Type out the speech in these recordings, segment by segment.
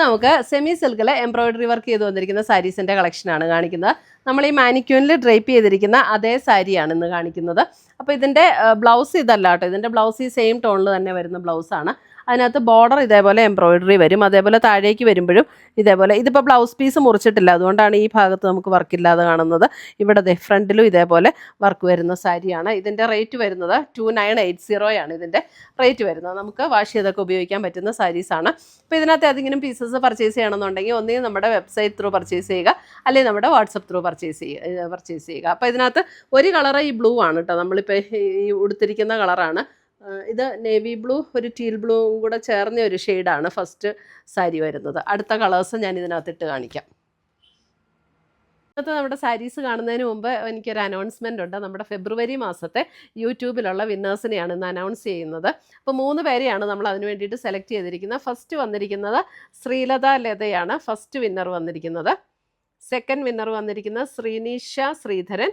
നമുക്ക് സെമി സിൽക്കിൽ embroidery work ചെയ്ത് വന്നിരിക്കുന്ന സാരീസിന്റെ കളക്ഷനാണ് കാണിക്കുന്നത്. നമ്മൾ ഈ മാനിക്യൂനിൽ ഡ്രേപ്പ് ചെയ്തിരിക്കുന്ന അതേ സാരിയാണ് ഇന്ന് കാണിക്കുന്നത്. അപ്പോൾ ഇതിന്റെ ബ്ലൗസ് ഇതല്ല കേട്ടോ. ഇതിന്റെ ബ്ലൗസ് ഈ സെയിം ടോണിൽ തന്നെ വരുന്ന ബ്ലൗസാണ് അതിനകത്ത് ബോർഡർ ഇതേപോലെ എംബ്രോയിഡറി വരും. അതേപോലെ താഴേക്ക് വരുമ്പോഴും ഇതേപോലെ. ഇതിപ്പോൾ ബ്ലൗസ് പീസ് മുറിച്ചിട്ടില്ല. അതുകൊണ്ടാണ് ഈ ഭാഗത്ത് നമുക്ക് വർക്കില്ലാതെ കാണുന്നത്. ഇവിടെ ഫ്രണ്ടിലും ഇതേപോലെ വർക്ക് വരുന്ന സാരിയാണ് ഇതിന്റെ റേറ്റ് വരുന്നത് ടു നയൻ എയ്റ്റ് സീറോയാണ് ഇതിന്റെ റേറ്റ് വരുന്നത്. നമുക്ക് വാഷ് ചെയ്തൊക്കെ ഉപയോഗിക്കാൻ പറ്റുന്ന സാരീസാണ് അപ്പോൾ ഇതിനകത്ത് ഏതെങ്കിലും പീസസ് പർച്ചേസ് ചെയ്യണമെന്നുണ്ടെങ്കിൽ ഒന്നുകിൽ നമ്മുടെ വെബ്സൈറ്റ് ത്രൂ പർച്ചേസ് ചെയ്യുക അല്ലെങ്കിൽ നമ്മുടെ വാട്സപ്പ് ത്രൂ പർച്ചേസ് ചെയ്യുക പർച്ചേസ് ചെയ്യുക. അപ്പോൾ ഇതിനകത്ത് ഒരു കളർ ഈ ബ്ലൂ ആണ് കേട്ടോ. നമ്മളിപ്പോൾ ഈ ഉടുത്തിരിക്കുന്ന കളറാണ്. ഇത് നേവി ബ്ലൂ ഒരു ടീൽ ബ്ലൂവും കൂടെ ചേർന്ന ഒരു ഷെയ്ഡാണ് ഫസ്റ്റ് സാരി വരുന്നത്. അടുത്ത കളേഴ്സ് ഞാൻ ഇതിനകത്ത് ഇട്ട് കാണിക്കാം. ഇന്നത്തെ നമ്മുടെ സാരീസ് കാണുന്നതിന് മുമ്പ് എനിക്കൊരു അനൗൺസ്മെന്റ് ഉണ്ട്. നമ്മുടെ ഫെബ്രുവരി മാസത്തെ യൂട്യൂബിലുള്ള വിന്നേഴ്സിനെയാണ് ഇന്ന് അനൗൺസ് ചെയ്യുന്നത്. അപ്പോൾ മൂന്ന് പേരെയാണ് നമ്മൾ അതിന് വേണ്ടിയിട്ട് സെലക്ട് ചെയ്തിരിക്കുന്നത്. ഫസ്റ്റ് വന്നിരിക്കുന്നത് ശ്രീലത ലതയാണ്. ഫസ്റ്റ് വിന്നർ വന്നിരിക്കുന്നത്. സെക്കൻഡ് വിന്നർ വന്നിരിക്കുന്നത് ശ്രീനീഷ ശ്രീധരൻ.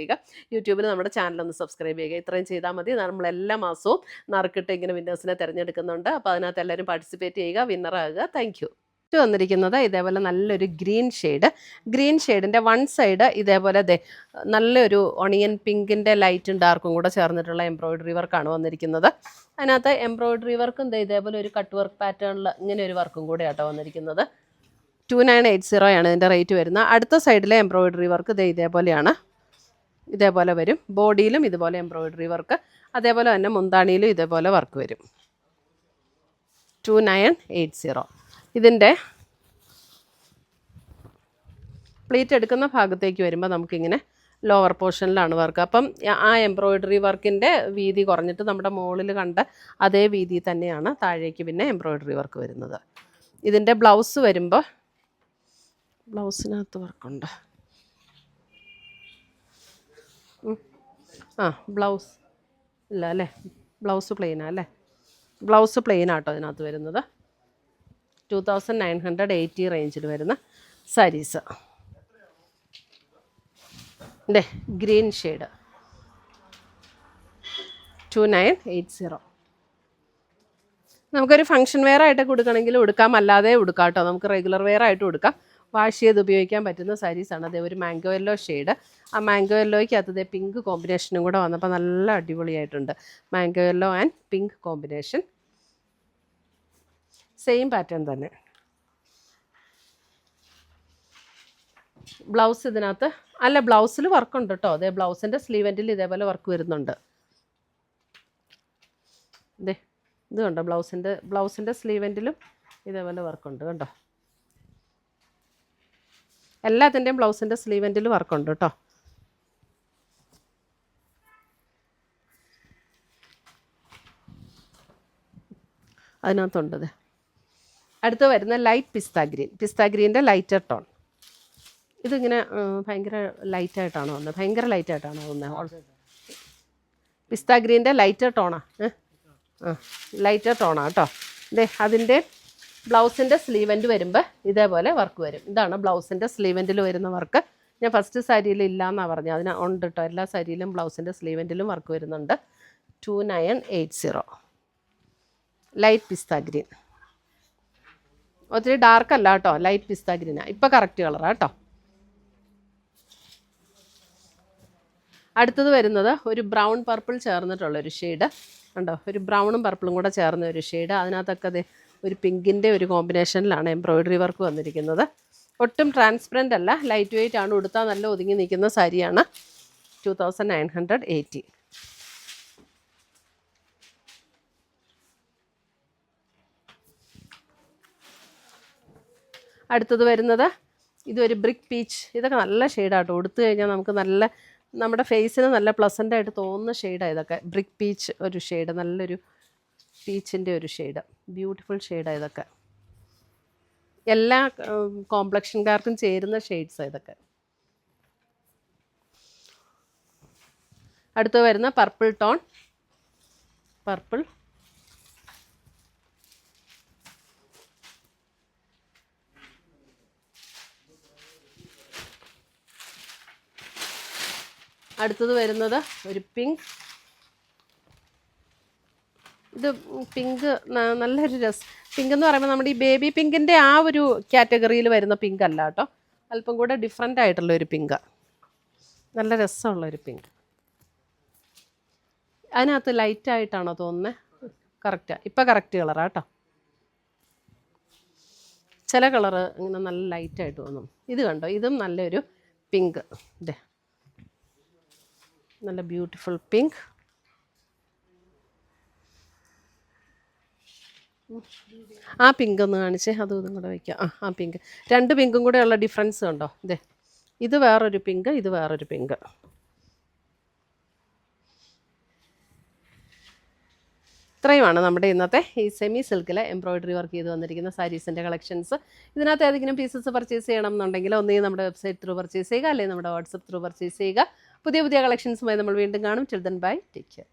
യൂട്യൂബിൽ നമ്മുടെ ചാനൽ ഒന്ന് സബ്സ്ക്രൈബ് ചെയ്യുക. ഇത്രയും ചെയ്താൽ മതി. നമ്മൾ എല്ലാ മാസവും നറുക്കിട്ട് ഇങ്ങനെ വിന്നേഴ്സിനെ തിരഞ്ഞെടുക്കുന്നുണ്ട്. അപ്പോൾ അതിനകത്ത് എല്ലാവരും പാർട്ടിസിപ്പേറ്റ് ചെയ്യുക വിന്നറാകുക താങ്ക് യു വന്നിരിക്കുന്നത് ഇതേപോലെ നല്ലൊരു ഗ്രീൻ ഷെയ്ഡ് ഗ്രീൻ ഷെയ്ഡിന്റെ വൺ സൈഡ് ഇതേപോലെ ദേ നല്ലൊരു ഒണിയൻ പിങ്കിന്റെ ലൈറ്റും ഡാർക്കും കൂടെ ചേർന്നിട്ടുള്ള എംബ്രോയിഡറി വർക്കാണ് വന്നിരിക്കുന്നത്. അതിനകത്ത് എംബ്രോയിഡറി വർക്കും ദേ ഇതേപോലെ ഒരു കട്ട് വർക്ക് പാറ്റേണിൽ ഇങ്ങനെ ഒരു വർക്കും കൂടെ ആട്ടോ വന്നിരിക്കുന്നത്. ടു നയൻ എയ്റ്റ് സീറോ ആണ് ഇതിന്റെ റേറ്റ് വരുന്നത്. അടുത്ത സൈഡിലെ എംബ്രോയിഡറി വർക്ക് ദേ ഇതേപോലെയാണ്. ഇതേപോലെ വരും. ബോഡിയിലും ഇതുപോലെ എംബ്രോയിഡറി വർക്ക് അതേപോലെ തന്നെ മുന്താണിയിലും ഇതേപോലെ വർക്ക് വരും. ടു നയൻ എയ്റ്റ് സീറോ ഇതിന്റെ പ്ലീറ്റ് എടുക്കുന്ന ഭാഗത്തേക്ക് വരുമ്പോൾ നമുക്കിങ്ങനെ ലോവർ പോർഷനിലാണ് വർക്ക് അപ്പം ആ എംബ്രോയിഡറി വർക്കിന്റെ വീതി കുറഞ്ഞിട്ട് നമ്മുടെ മുകളിൽ കണ്ട അതേ വീതി തന്നെയാണ് താഴേക്ക് പിന്നെ എംബ്രോയിഡറി വർക്ക് വരുന്നത്. ഇതിന്റെ ബ്ലൗസ് വരുമ്പോൾ ബ്ലൗസിനകത്ത് വർക്കുണ്ട്. ആ ബ്ലൗസ് ഇല്ല അല്ലേ? ബ്ലൗസ് പ്ലെയിനാണ് അല്ലേ? ബ്ലൗസ് പ്ലെയിനാട്ടോ ഇതിനകത്ത് വരുന്നത്. Two thousand nine hundred eighty റേഞ്ചിൽ വരുന്ന സാരീസ് അല്ലേ green shade two nine eight zero നമുക്കൊരു ഫങ്ഷൻ വെയർ ആയിട്ട് കൊടുക്കണമെങ്കിൽ ഉടുക്കാം. അല്ലാതെ ഉടുക്കാം കേട്ടോ നമുക്ക് റെഗുലർ വെയർ ആയിട്ട് ഉടുക്കാം. വാഷ് ചെയ്ത് ഉപയോഗിക്കാൻ പറ്റുന്ന സാരീസാണ് അതേ ഒരു മാംഗോ യെല്ലോ ഷെയ്ഡ് ആ മാംഗോ യെല്ലോയ്ക്ക് അതേ പിങ്ക് കോമ്പിനേഷനും കൂടെ വന്നപ്പോൾ നല്ല അടിപൊളിയായിട്ടുണ്ട്. Mango yellow and pink combination same pattern തന്നെ. ബ്ലൗസ് ഇതിനകത്ത് അല്ല ബ്ലൗസിൽ വർക്കുണ്ട് കേട്ടോ അതെ ബ്ലൗസിന്റെ സ്ലീവെന്റിൽ ഇതേപോലെ വർക്ക് വരുന്നുണ്ട്. ഇതേ ഇത് കണ്ടോ? ബ്ലൗസിന്റെ ബ്ലൗസിന്റെ സ്ലീവെന്റിലും ഇതേപോലെ വർക്കുണ്ട് കണ്ടോ? എല്ലാത്തിന്റെയും ബ്ലൗസിന്റെ സ്ലീവെന്റിൽ വർക്കുണ്ട് കേട്ടോ. അതിനകത്തുണ്ടത് അടുത്ത് വരുന്ന ലൈറ്റ് പിസ്ത ഗ്രീൻ പിസ്ത ഗ്രീന്റെ ലൈറ്റർ ടോൺ ഇതിങ്ങനെ ഭയങ്കര ലൈറ്റായിട്ടാണോ വന്നത്. ഭയങ്കര ലൈറ്റായിട്ടാണോ വന്നത്. പിസ്ത ഗ്രീന്റെ ലൈറ്റർ ടോണാ ആ. ലൈറ്റർ ടോണാ കേട്ടോ. അതെ അതിന്റെ ബ്ലൗസിന്റെ സ്ലീവെന്റ് വരുമ്പോൾ ഇതേപോലെ വർക്ക് വരും. ഇതാണ് ബ്ലൗസിന്റെ സ്ലീവെന്റിൽ വരുന്ന വർക്ക് ഞാൻ ഫസ്റ്റ് സാരിയിൽ ഇല്ല എന്നാണ് പറഞ്ഞത്. അതിന് ഉണ്ട് കേട്ടോ എല്ലാ സാരിയിലും ബ്ലൗസിന്റെ സ്ലീവെന്റിലും വർക്ക് വരുന്നുണ്ട്. Two nine eight zero light pista green ഒത്തിരി ഡാർക്ക് അല്ല കേട്ടോ ലൈറ്റ് പിസ്ത ഗ്രീനാണ് ഇപ്പോൾ കറക്റ്റ് കളറാണ് കേട്ടോ അടുത്തത് വരുന്നത് ഒരു ബ്രൗൺ പർപ്പിൾ ചേർന്നിട്ടുള്ള ഒരു ഷെയ്ഡ് ഉണ്ടോ ഒരു ബ്രൗണും പർപ്പിളും കൂടെ ചേർന്ന ഒരു ഷെയ്ഡ് അതിനകത്തൊക്കെ ഒരു പിങ്കിന്റെ ഒരു കോമ്പിനേഷനിലാണ് എംബ്രോയിഡറി വർക്ക് വന്നിരിക്കുന്നത്. ഒട്ടും ട്രാൻസ്പെറന്റ് അല്ല. ലൈറ്റ് വെയിറ്റ് ആണ്. ഉടുത്താൽ നല്ല ഒതുങ്ങി നിൽക്കുന്ന സാരിയാണ്. ടു തൗസൻഡ് നയൻ ഹൺഡ്രഡ് അടുത്തത് വരുന്നത് ഇതൊരു ബ്രിക്ക് പീച്ച് ഇതൊക്കെ നല്ല ഷെയ്ഡാട്ടോ ഉടുത്തു കഴിഞ്ഞാൽ നമുക്ക് നല്ല നമ്മുടെ ഫേസിന് നല്ല പ്ലസന്റായിട്ട് തോന്നുന്ന ഷെയ്ഡാണ് ഇതൊക്കെ. ബ്രിക്ക് പീച്ച് ഒരു ഷെയ്ഡ് നല്ലൊരു പീച്ചിന്റെ ഒരു ഷെയ്ഡ് ബ്യൂട്ടിഫുൾ ഷെയ്ഡാണ് ഇതൊക്കെ. എല്ലാ കോംപ്ലക്ഷൻകാർക്കും ചേരുന്ന ഷെയ്ഡ്സ് ഇതൊക്കെ. അടുത്ത് വരുന്ന പർപ്പിൾ ടോൺ. പർപ്പിൾ. അടുത്തത് വരുന്നത് ഒരു പിങ്ക്. ഇത് പിങ്ക് നല്ലൊരു രസം പിങ്ക് എന്ന് പറയുമ്പോൾ നമ്മുടെ ഈ ബേബി പിങ്കിന്റെ ആ ഒരു കാറ്റഗറിയിൽ വരുന്ന പിങ്ക് അല്ല കേട്ടോ. അല്പം കൂടെ ഡിഫറെന്റ് ആയിട്ടുള്ള ഒരു പിങ്ക്. നല്ല രസമുള്ള ഒരു പിങ്ക്. അതിനകത്ത് ലൈറ്റ് ആയിട്ടാണോ തോന്നുന്നത് കറക്റ്റാണ് ഇപ്പം കറക്റ്റ് കളറാണ് കേട്ടോ. ചില കളറ് ഇങ്ങനെ നല്ല ലൈറ്റായിട്ട് തോന്നും. ഇത് കണ്ടോ? ഇതും നല്ലൊരു പിങ്ക്. ഇതേ നല്ല ബ്യൂട്ടിഫുൾ പിങ്ക് ആ പിങ്ക് ഒന്ന് കാണിച്ചേ. അതും ഇതും കൂടെ വയ്ക്കാം ആ ആ പിങ്ക് രണ്ട് പിങ്കും കൂടെ ഉള്ള ഡിഫറൻസ് കണ്ടോ ഇതേ ഇത് വേറൊരു പിങ്ക് ഇത് വേറൊരു പിങ്ക് ഇത്രയുമാണ് നമ്മുടെ ഇന്നത്തെ ഈ സെമി സിൽക്കിലെ എംബ്രോയിഡറി വർക്ക് ചെയ്ത് വന്നിരിക്കുന്ന സാരീസിന്റെ കളക്ഷൻസ് ഇതിനകത്ത് ഏതെങ്കിലും പീസസ് പർച്ചേസ് ചെയ്യണം എന്നുണ്ടെങ്കിൽ ഒന്നേ നമ്മുടെ വെബ്സൈറ്റ് ത്രൂ പർച്ചേസ് ചെയ്യുക അല്ലെങ്കിൽ നമ്മുടെ വാട്സപ്പ് ത്രൂ പർച്ചേസ് ചെയ്യുക. പുതിയ പുതിയ കളക്ഷൻസുമായി നമ്മൾ വീണ്ടും കാണും. Children bye take care